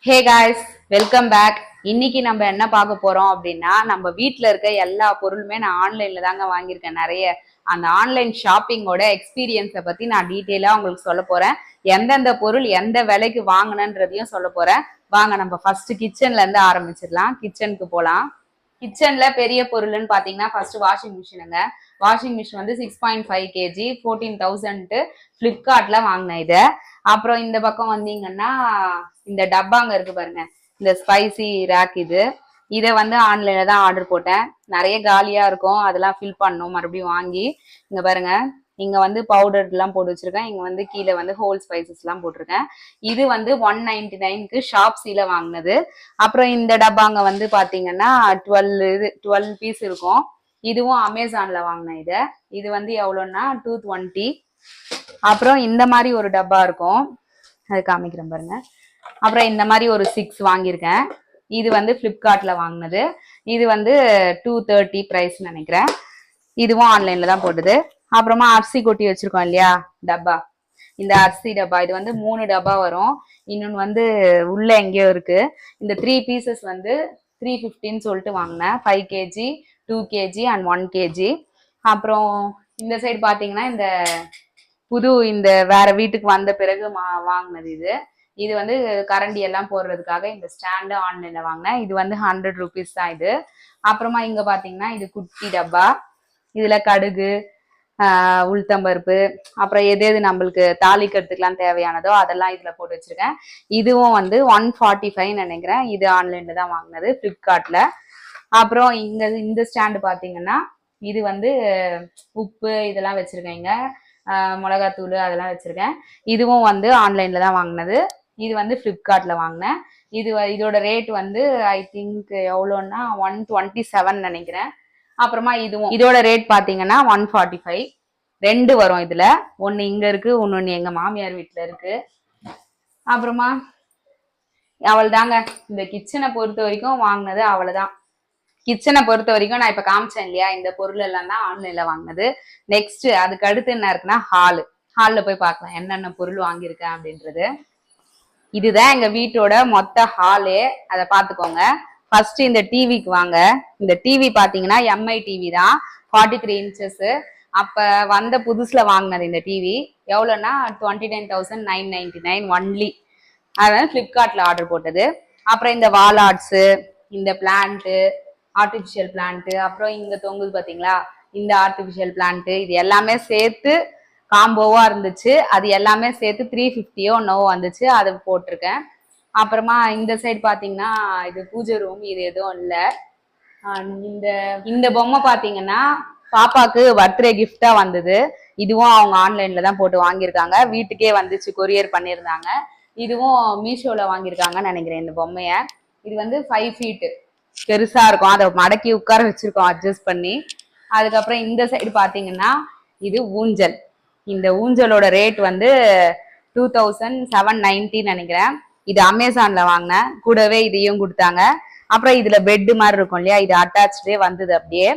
Hey guys welcome back இன்னைக்கு நம்ம என்ன பார்க்க போறோம் அப்படின்னா நம்ம வீட்டில் இருக்க எல்லா பொருளுமே நான் ஆன்லைன்ல தாங்க வாங்கியிருக்கேன் நிறைய. அந்த ஆன்லைன் ஷாப்பிங்கோட எக்ஸ்பீரியன்ஸை பத்தி நான் டீட்டெயிலாக உங்களுக்கு சொல்ல போறேன். எந்தெந்த பொருள் எந்த விலைக்கு வாங்கினன்றதையும் சொல்ல போறேன். வாங்க நம்ம ஃபர்ஸ்ட் கிச்சன்ல இருந்து ஆரம்பிச்சிடலாம். கிச்சனுக்கு போகலாம் கிச்சன்ல பெரிய பொருள்னு பாத்தீங்கன்னா ஃபர்ஸ்ட் வாஷிங் மிஷினுங்க வாஷிங் மிஷின் வந்து six point five KG fourteen thousand ஃப்ளிப்கார்ட்ல வாங்கினேன் இதை. அப்புறம் இந்த பக்கம் வந்தீங்கன்னா இந்த டப்பாங்க இருக்கு பாருங்க. இந்த ஸ்பைசி ரேக் இது. இதை வந்து ஆன்லைன்ல தான் ஆர்டர் போட்டேன். நிறைய காலியா இருக்கும். அதெல்லாம் ஃபில் பண்ணணும். மறுபடியும் வாங்கி இங்க பாருங்க. இங்க வந்து பவுடர் எல்லாம் போட்டு வச்சிருக்கேன். இங்க வந்து கீழே வந்து ஹோல் ஸ்பைசஸ் எல்லாம் போட்டிருக்கேன். இது வந்து ஒன் நைன்டி நைனுக்கு ஷாப்ஸில வாங்கினது. அப்புறம் இந்த டப்பாங்க வந்து பாத்தீங்கன்னா டுவெல் இது டுவெல் பீஸ் இருக்கும். இதுவும் அமேசான்ல வாங்கினேன் இதை. இது வந்து எவ்வளோன்னா டூ டுவெண்ட்டி அப்புறம் இந்த மாதிரி ஒரு டப்பா இருக்கும். அது காமிக்கிறேன் பாருங்க. அப்புறம் இந்த மாதிரி ஒரு சிக்ஸ் வாங்கியிருக்கேன். இது வந்து ஃப்ளிப்கார்ட்ல வாங்கினது. இது வந்து டூ தேர்ட்டி ப்ரைஸ் நினைக்கிறேன். இதுவும் ஆன்லைன்ல தான் போட்டது. அப்புறமா அரிசி கொட்டி வச்சிருக்கோம் இல்லையா? டப்பா. இந்த அரிசி டப்பா. இது வந்து மூணு டப்பா வரும். இன்னொன்று வந்து உள்ள எங்கேயோ இருக்கு. இந்த த்ரீ பீசஸ் வந்து த்ரீ ஃபிஃப்டின்னு சொல்லிட்டு வாங்கினேன். Five KG two KG and one KG அப்புறம் இந்த சைடு பார்த்தீங்கன்னா இந்த புது இந்த வேற வீட்டுக்கு வந்த பிறகு மா- வாங்கினது இது. இது வந்து கரண்டி எல்லாம் போடுறதுக்காக இந்த ஸ்டாண்டு ஆன்லைன்ல வாங்கினேன். இது வந்து ஹண்ட்ரட் ருபீஸ் தான் இது. அப்புறமா இங்க பாத்தீங்கன்னா இது குட்டி டப்பா இதுல கடுகு உளுத்தம்பருப்பு அப்புறம் எது எது நம்மளுக்கு தாளிக்கிறதுக்கெல்லாம் தேவையானதோ அதெல்லாம் இதில் போட்டு வச்சுருக்கேன். இதுவும் வந்து ஒன் ஃபார்ட்டி ஃபைவ் நினைக்கிறேன். இது ஆன்லைனில் தான் வாங்கினது ஃப்ளிப்கார்ட்டில் அப்புறம் இங்கே இந்த ஸ்டாண்டு பார்த்தீங்கன்னா இது வந்து உப்பு இதெல்லாம் வச்சுருக்கேங்க மிளகாத்தூள் அதெல்லாம் வச்சுருக்கேன். இதுவும் வந்து ஆன்லைனில் தான் வாங்கினது. இது வந்து ஃப்ளிப்கார்ட்டில் வாங்கினேன். இது வ- இதோட ரேட் வந்து ஐ திங்க் எவ்வளோன்னா ஒன் டுவெண்ட்டி செவன் நினைக்கிறேன். அப்புறமா இதுவும் இதோட ரேட் பார்த்தீங்கன்னா ஒன் ஃபார்ட்டி ஃபைவ் ரெண்டு வரும் இதில். ஒன்று இங்கே இருக்குது ஒன்று எங்கள் மாமியார் வீட்டில் இருக்குது அப்புறமா அவள் தாங்க இந்த கிச்சனை பொறுத்த வரைக்கும் வாங்கினது அவ்வளவுதான் கிச்சனை பொறுத்த வரைக்கும் நான் இப்ப காமிச்சேன் இல்லையா? இந்த பொருள் எல்லாம் தான் ஆன்லைன்ல வாங்கினது. நெக்ஸ்ட் அதுக்கு அடுத்து என்ன இருக்குன்னா ஹாலு ஹால்ல போய் பார்க்கலாம். என்னென்ன பொருள் வாங்கியிருக்கேன் அப்படின்றது. இதுதான் எங்க வீட்டோட மொத்த ஹாலே அதை பார்த்துக்கோங்க. ஃபர்ஸ்ட் இந்த டிவிக்கு வாங்க. இந்த டிவி பாத்தீங்கன்னா எம்ஐ டிவி தான். ஃபார்ட்டி த்ரீ இன்ச்சஸ் அப்ப வந்த புதுசுல வாங்கினது இந்த TV எவ்வளோன்னா twenty nine thousand nine ninety nine only அதனால ஃப்ளிப்கார்ட்ல ஆர்டர் போட்டது. அப்புறம் இந்த வால் ஆர்ட்ஸு இந்த பிளான்ட்டு ஆர்டிஃபிஷியல் பிளான்ட்டு அப்புறம் இங்க தொங்குது பாத்தீங்களா? இந்த ஆர்டிஃபிஷியல் பிளான்ட்டு இது எல்லாமே சேர்த்து காம்போவா இருந்துச்சு. அது எல்லாமே சேர்த்து த்ரீ ஃபிஃப்டியோ நோவோ வந்துச்சு. அது போட்டிருக்கேன். அப்புறமா இந்த சைடு பாத்தீங்கன்னா இது பூஜை ரூம் இது எதுவும் இல்லை. இந்த இந்த பொம்மை பாத்தீங்கன்னா பாப்பாக்கு பர்த்டே கிஃப்டா வந்தது. இதுவும் அவங்க ஆன்லைன்ல தான் போட்டு வாங்கியிருக்காங்க. வீட்டுக்கே வந்துச்சு கொரியர் பண்ணியிருந்தாங்க. இதுவும் மீஷோல வாங்கியிருக்காங்கன்னு நினைக்கிறேன் இந்த பொம்மைய. இது வந்து ஃபைவ் ஃபீட்டு பெருசா இருக்கும். அதை மடக்கி உட்கார வச்சிருக்கோம் அட்ஜஸ்ட் பண்ணி. அதுக்கப்புறம் இந்த சைடு பாத்தீங்கன்னா இது ஊஞ்சல். இந்த ஊஞ்சலோட ரேட் வந்து டூ தௌசண்ட் செவன் நினைக்கிறேன். இது அமேசான்ல வாங்கினேன் கூடவே இதையும் கொடுத்தாங்க. அப்புறம் இதுல பெட் மாதிரி இருக்கும் இல்லையா? இது அட்டாச்சே வந்தது அப்படியே.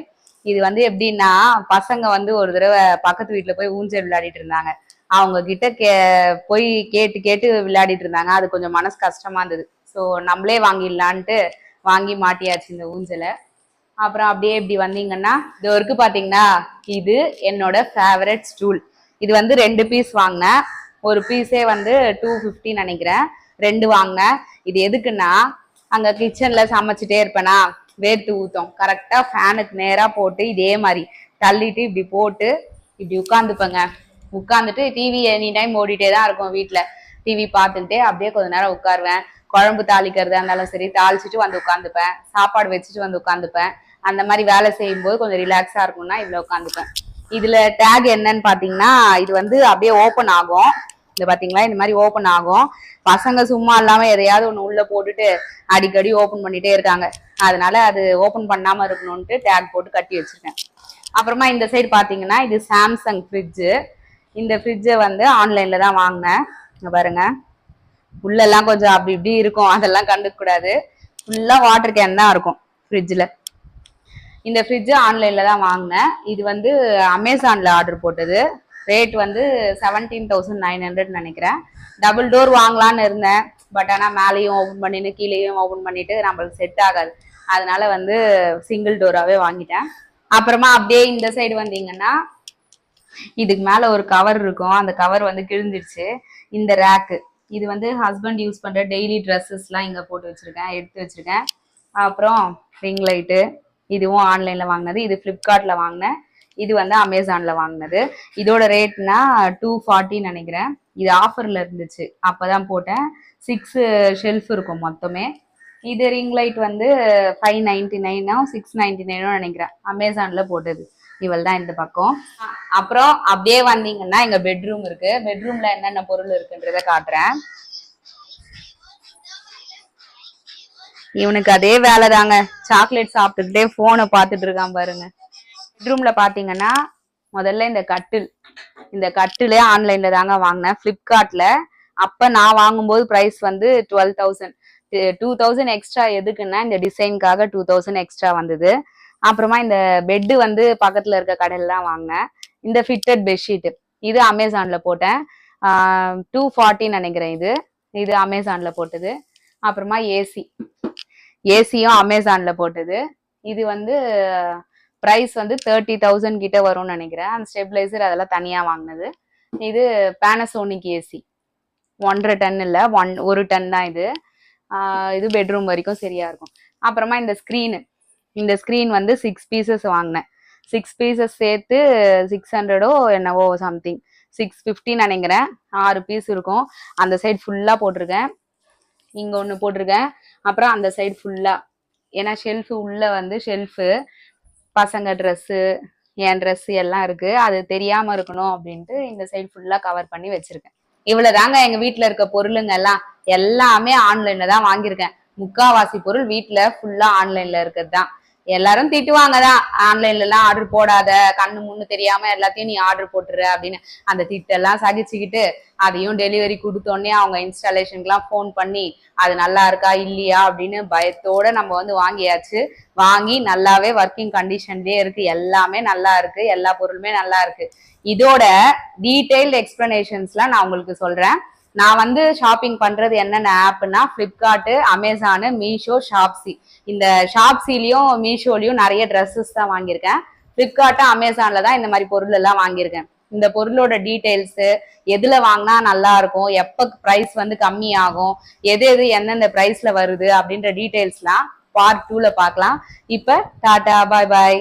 இது வந்து எப்படின்னா பசங்க வந்து ஒரு தடவை பக்கத்து வீட்டுல போய் ஊஞ்சல் விளையாடிட்டு இருந்தாங்க. அவங்க கிட்ட கே போய் கேட்டு கேட்டு விளையாடிட்டு இருந்தாங்க. அது கொஞ்சம் மனசு கஷ்டமா இருந்தது. ஸோ நம்மளே வாங்கிடலான்ட்டு வாங்கி மாட்டியாச்சு இந்த ஊஞ்சலை. அப்புறம் அப்படியே இப்படி வந்தீங்கன்னா இது வரைக்கும் பார்த்தீங்கன்னா இது என்னோட ஃபேவரட் ஸ்டூல் இது வந்து ரெண்டு பீஸ் வாங்கினேன். ஒரு பீஸே வந்து டூ ஃபிஃப்டி நினைக்கிறேன். ரெண்டு வாங்கினேன். இது எதுக்குன்னா அங்கே கிச்சனில் சமைச்சிட்டே இருப்பேனா வேர்த்து ஊற்றும் கரெக்டாக ஃபேனுக்கு நேராக போட்டு இதே மாதிரி தள்ளிட்டு இப்படி போட்டு இப்படி உட்காந்துப்பேங்க உட்காந்துட்டு டிவி எனி டைம் ஓடிட்டே தான் இருக்கும் வீட்டில் டிவி பார்த்துக்கிட்டே அப்படியே கொஞ்ச நேரம் உட்காருவேன். குழம்பு தாளிக்கிறதா இருந்தாலும் சரி தாளிச்சிட்டு வந்து உட்காந்துப்பேன். சாப்பாடு வச்சுட்டு வந்து உட்காந்துப்பேன். அந்த மாதிரி வேலை செய்யும்போது கொஞ்சம் ரிலாக்ஸா இருக்கும்னா இதுல உட்காந்துப்பேன். இதுல டேக் என்னன்னு பாத்தீங்கன்னா இது வந்து அப்படியே ஓபன் ஆகும். இந்த பாத்தீங்களா? இந்த மாதிரி ஓபன் ஆகும். பசங்க சும்மா இல்லாம எதையாவது ஒண்ணு உள்ள போட்டுட்டு அடிக்கடி ஓபன் பண்ணிட்டே இருக்காங்க. அதனால அது ஓபன் பண்ணாம இருக்கணும்ட்டு டேக் போட்டு கட்டி வச்சிருக்கேன். அப்புறமா இந்த சைடு பாத்தீங்கன்னா இது சாம்சங் ஃப்ரிட்ஜு இந்த ஃப்ரிட்ஜை வந்து ஆன்லைன்ல தான் வாங்கினேன். பாருங்கள் பாருங்க. உள்ளெல்லாம் கொஞ்சம் அப்படி இப்படி இருக்கும். அதெல்லாம் கண்டுக்க கூடாது. ஃபுல்லா வாட்டர் கேன் தான் இருக்கும் ஃப்ரிட்ஜில் இந்த ஃப்ரிட்ஜ் ஆன்லைன்ல தான் வாங்கினேன். இது வந்து அமேசான்ல ஆர்டர் போட்டது. ரேட் வந்து செவன்டீன் தௌசண்ட் நைன் ஹண்ட்ரட் நினைக்கிறேன். டபுள் டோர் வாங்கலான்னு இருந்தேன். பட் ஆனால் மேலேயும் ஓப்பன் பண்ணிட்டு கீழேயும் ஓப்பன் பண்ணிட்டு நம்மளுக்கு செட் ஆகாது. அதனால வந்து சிங்கிள் டோராகவே வாங்கிட்டேன். அப்புறமா அப்படியே இந்த சைடு வந்தீங்கன்னா இதுக்கு மேலே ஒரு கவர் இருக்கும். அந்த கவர் வந்து கிழிஞ்சிருச்சு. இந்த ரேக்கு இது வந்து ஹஸ்பண்ட் யூஸ் பண்ற டெய்லி ட்ரெஸ்ஸஸ்லாம் இங்க போட்டு வச்சிருக்கேன் எடுத்து வச்சிருக்கேன். அப்புறம் ரிங் லைட்டு இதுவும் ஆன்லைன்ல வாங்கினது. இது ஃப்ளிப்கார்ட்ல வாங்கினேன். இது வந்து அமேசான்ல வாங்கினது. இதோட ரேட்னா டூ ஃபார்ட்டின்னு நினைக்கிறேன். இது ஆஃபர்ல இருந்துச்சு. அப்பதான் போட்டேன். சிக்ஸ் ஷெல்ஃப் இருக்கும் மொத்தமே. இது ரிங் லைட் வந்து ஃபைவ் நைன்டி நைனோ சிக்ஸ் நைன்டி நைனோ நினைக்கிறேன். அமேசான்ல போட்டது. இவள் தான் இந்த பக்கம். அப்புறம் அப்படியே வந்தீங்கன்னா எங்க பெட்ரூம் இருக்கு. பெட்ரூம்ல என்னென்ன பொருள் இருக்குன்றத காட்டுறேன். இவனுக்கு அதே வேலை தாங்க. சாக்லேட் சாப்பிட்டுக்கிட்டே போனை பார்த்துட்டு இருக்கான் பாருங்க. பெட்ரூம்ல பாத்தீங்கன்னா முதல்ல இந்த கட்டில். இந்த கட்டிலே ஆன்லைன்ல தாங்க வாங்கினேன். ஃப்ளிப்கார்ட்ல அப்ப நான் வாங்கும்போது பிரைஸ் வந்து twelve thousand two thousand extra எதுக்குன்னா இந்த டிசைனுக்காக டூ தௌசண்ட் எக்ஸ்ட்ரா வந்தது. அப்புறமா இந்த பெட்டு வந்து பக்கத்துல இருக்க கடையில தான் வாங்கினேன். இந்த ஃபிட்டட் பெட்ஷீட் இது அமேசான்ல போட்டேன். டூ ஃபார்ட்டின்னு நினைக்கிறேன் இது. இது அமேசான்ல போட்டது. அப்புறமா ஏசி ஏசியும் அமேசான்ல போட்டது. இது வந்து ப்ரைஸ் வந்து தேர்ட்டி தௌசண்ட் கிட்ட வரும்னு நினைக்கிறேன். அந்த ஸ்டெபிளைசர் அதெல்லாம் தனியா வாங்கினது. இது பேனசோனிக் ஏசி ஒன்றரை டன் இல்லை ஒன் ஒரு டன் தான் இது. இது பெட்ரூம் வரைக்கும் சரியா இருக்கும். அப்புறமா இந்த ஸ்க்ரீனு இந்த ஸ்க்ரீன் வந்து சிக்ஸ் பீசஸ் வாங்கினேன். சிக்ஸ் பீசஸ் சேர்த்து சிக்ஸ் ஹண்ட்ரடோ என்னவோ சம்திங் சிக்ஸ் ஃபிஃப்டி நினைக்கிறேன். ஆறு பீஸ் இருக்கும். அந்த சைடு ஃபுல்லாக போட்டிருக்கேன். இங்கே ஒன்று போட்டிருக்கேன். அப்புறம் அந்த சைடு ஃபுல்லாக ஏன்னா ஷெல்ஃபு உள்ளே வந்து ஷெல்ஃபு பசங்க ட்ரெஸ்ஸு என் ட்ரெஸ் எல்லாம் இருக்குது அது தெரியாமல் இருக்கணும் அப்படின்ட்டு இந்த சைடு ஃபுல்லாக கவர் பண்ணி வச்சுருக்கேன். இவ்வளோதாங்க எங்கள் வீட்டில் இருக்க பொருளுங்க எல்லாம். எல்லாமே ஆன்லைனில் தான் வாங்கியிருக்கேன். முக்காவாசி பொருள் வீட்டில் ஃபுல்லாக ஆன்லைனில் இருக்கிறது தான். எல்லாரும் திட்டுவாங்க தான் ஆன்லைன்ல எல்லாம் ஆர்டர் போடாத கண்ணு முன்னு தெரியாம எல்லாத்தையும் நீ ஆர்டர் போட்டுற அப்படின்னு. அந்த திட்டெல்லாம் சகிச்சுக்கிட்டு அதையும் டெலிவரி கொடுத்தோடனே அவங்க இன்ஸ்டாலேஷனுக்குலாம் ஃபோன் பண்ணி அது நல்லா இருக்கா இல்லையா அப்படின்னு பயத்தோட நம்ம வந்து வாங்கியாச்சு. வாங்கி நல்லாவே ஒர்க்கிங் கண்டிஷன்லயே இருக்கு. எல்லாமே நல்லா இருக்கு. எல்லா பொருளுமே நல்லா இருக்கு. இதோட டீட்டெயில்டு எக்ஸ்பிளனேஷன்ஸ்லாம் நான் உங்களுக்கு சொல்றேன். நான் வந்து ஷாப்பிங் பண்றது என்னென்ன ஆப்னா ஃப்ளிப்கார்ட்டு அமேசானு மீஷோ ஷாப்ஸி இந்த ஷாப்ஸிலையும் மீஷோலையும் நிறைய ட்ரெஸ்ஸஸ் தான் வாங்கியிருக்கேன். ஃப்ளிப்கார்ட்டு அமேசான்ல தான் இந்த மாதிரி பொருள் எல்லாம் வாங்கியிருக்கேன். இந்த பொருளோட டீட்டெயில்ஸு எதுல வாங்கினா நல்லா இருக்கும் எப்போ ப்ரைஸ் வந்து கம்மி ஆகும் எது எது எந்தெந்த ப்ரைஸில் வருது அப்படின்ற டீட்டெயில்ஸ்லாம் பார்ட் டூல பார்க்கலாம். இப்போ டாடா பாய் பாய்